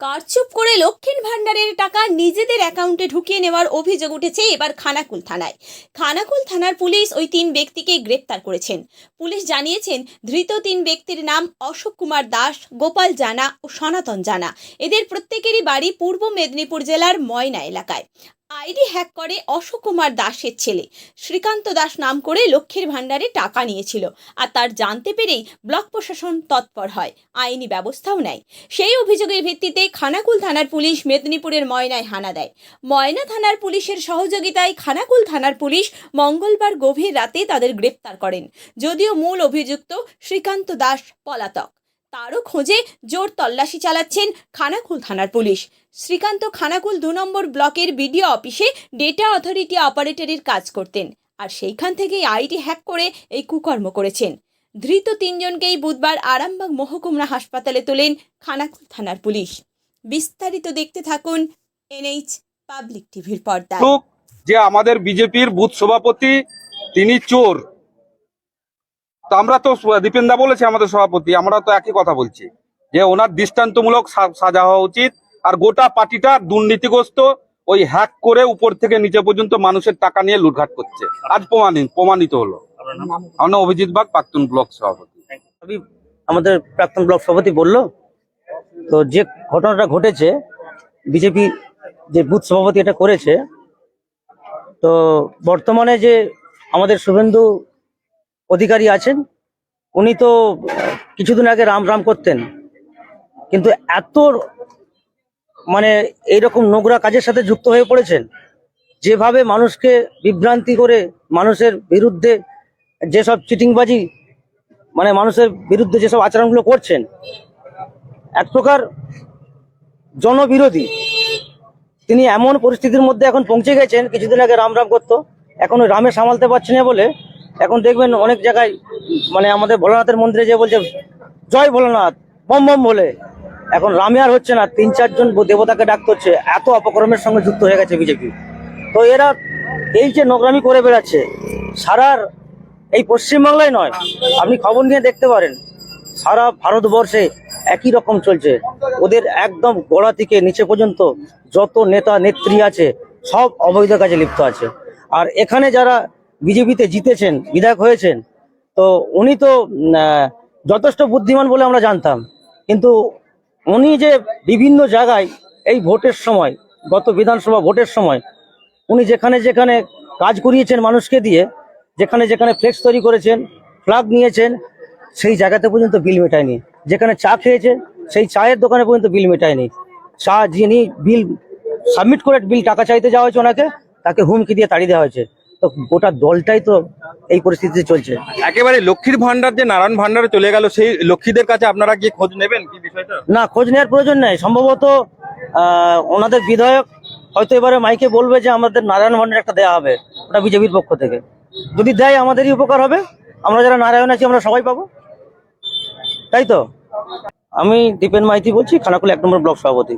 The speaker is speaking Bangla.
কারচুপ করে লক্ষ্মীর ভাণ্ডারের টাকা নিজেদের অ্যাকাউন্টে ঢুকিয়ে নেওয়ার অভিযোগ উঠেছে এবার খানাকুল থানায়। খানাকুল থানার পুলিশ ওই তিন ব্যক্তিকে গ্রেপ্তার করেছেন। পুলিশ জানিয়েছেন, ধৃত তিন ব্যক্তির নাম অশোক কুমার দাস, গোপাল জানা ও সনাতন জানা। এদের প্রত্যেকেরই বাড়ি পূর্ব মেদিনীপুর জেলার ময়না এলাকায়। আইডি হ্যাক করে অশোক কুমার দাসের ছেলে। শ্রীকান্ত দাস নাম করে লক্ষ্মীর ভাণ্ডারে টাকা নিয়েছিল আর তার জানতে পেরেই ব্লক প্রশাসন তৎপর হয়, আইনি ব্যবস্থাও নেয়। সেই অভিযোগের ভিত্তিতে খানাকুল থানার পুলিশ মেদিনীপুরের ময়নায় হানা দেয়। ময়না থানার পুলিশের সহযোগিতায় খানাকুল থানার পুলিশ মঙ্গলবার গভীর রাতে তাদের গ্রেপ্তার করেন। যদিও মূল অভিযুক্ত শ্রীকান্ত দাস পলাতক। তারও খোঁজে জোর তল্লাশি চালাচ্ছেন খানাকুল থানার পুলিশ। শ্রীকান্ত খানাকুল দু নম্বর ব্লকের বিডিও অফিসে ডেটা অথরিটি অপারেটরের কাজ করতেন আর সেইখান থেকেই আইডি হ্যাক করে এই কুকর্ম করেছেন। ধৃত তিনজনকেই বুধবার আরামবাগ মহকুমরা হাসপাতালে তোলেন খানাকুল থানার পুলিশ। বিস্তারিত দেখতে থাকুন এনএইচ পাবলিক টিভির পর্দায়। লোক যে আমাদের বিজেপির বুথ সভাপতি, তিনি চোর। তো আমরা তো দীপেন্দা বলেছে আমাদের সভাপতি, আমরা তো একই কথা বলছি। যে ওনার দৃষ্টান্তমূলক সাজা হওয়া উচিত, আর গোটা পার্টিটা দুর্নীতিগ্রস্ত, ওই হ্যাক করে উপর থেকে নিচে পর্যন্ত মানুষের টাকা নিয়ে লুটঘাট করছে। আজ প্রমাণিত প্রমাণিত হলো। আমার অভিজিৎ বাগ, প্রাক্তন ব্লক সভাপতি। আমাদের প্রাক্তন ব্লক সভাপতি বলল, তো যে ঘটনাটা ঘটেছে, বিজেপি যে বুথ সভাপতি এটা করেছে, তো বর্তমানে যে আমাদের শুভেন্দু অধিকারী আছেন। উনি তো কিছুদিন আগে রাম রাম করতেন। কিন্তু এত মানে এইরকম নোংরা কাজের সাথে যুক্ত হয়ে পড়েছেন, যেভাবে মানুষকে বিভ্রান্তি করে মানুষের বিরুদ্ধে যেসব চিটিংবাজি মানে মানুষের বিরুদ্ধে যেসব আচরণগুলো করছেন, এক প্রকার জনবিরোধী। তিনি এমন পরিস্থিতির মধ্যে এখন পৌঁছে গেছেন, কিছুদিন আগে রাম রাম করতো, এখন রামে সামালতে পারছে না বলে এখন দেখবেন অনেক জায়গায় মানে আমাদের ভোলানাথের মন্দিরে যে বলছে, জয় ভোলানাথ, বম বম বলে। এখন রামে আর হচ্ছে না, তিন চারজন দেবতাকে ডাকতে হচ্ছে, এত অপকর্মের সঙ্গে যুক্ত হয়ে গেছে বিজেপি তো এরা এই যে নোংরামি করে বেড়াচ্ছে, সারার এই পশ্চিমবাংলায় নয়, আপনি খবর নিয়ে দেখতে পারেন, সারা ভারতবর্ষে একই রকম চলছে। ওদের একদম গোড়া থেকে নিচে পর্যন্ত যত নেতা, নেত্রী আছে, সব অবৈধ কাজে লিপ্ত আছে। আর এখানে যারা বিজেপিতে জিতেছেন, বিধায়ক হয়েছেন, তো উনি তো যথেষ্ট বুদ্ধিমান বলে আমরা জানতাম। কিন্তু উনি যে বিভিন্ন জায়গায় এই ভোটের সময়, গত বিধানসভা ভোটের সময়, উনি যেখানে যেখানে কাজ করিয়েছেন মানুষকে দিয়ে, যেখানে যেখানে ফ্লেক্স তৈরি করেছেন, ফ্লাগ নিয়েছেন, সেই জায়গাতে পর্যন্ত বিল মেটায়নি। যেখানে চা খেয়েছে সেই চায়ের দোকানে পর্যন্ত বিল মেটায়নি। চা যিনি বিল সাবমিট করে বিল টাকা চাইতে যাওয়া হয়েছে ওনাকে, তাকে হুমকি দিয়ে তাড়িয়ে দেওয়া হয়েছে। তো গোটা দলটাই তো এই পরিস্থিতিতে চলছে। একেবারে লক্ষ্মীর ভান্ডার যে নারায়ণ ভান্ডারে চলে গেল সেই লক্ষ্মীদের কাছে আপনারা গিয়ে খোঁজ নেবেন কি বিষয়টা? না খোঁজ নেওয়ার প্রয়োজন নেই। সম্ভবত আহ, ওনাদের বিধায়ক হয়তো এবারে মাইকে বলবে যে আমাদের নারায়ণ ভান্ডার একটা দেওয়া হবে ওটা বিজেপির পক্ষ থেকে। যদি দেয় আমাদেরই উপকার হবে। আমরা যারা নারায়ণ আছি আমরা সবাই পাবো। তাই তো? আমি দীপেন মাইতি বলছি খানাকুল এক নম্বর ব্লক সভাপতি।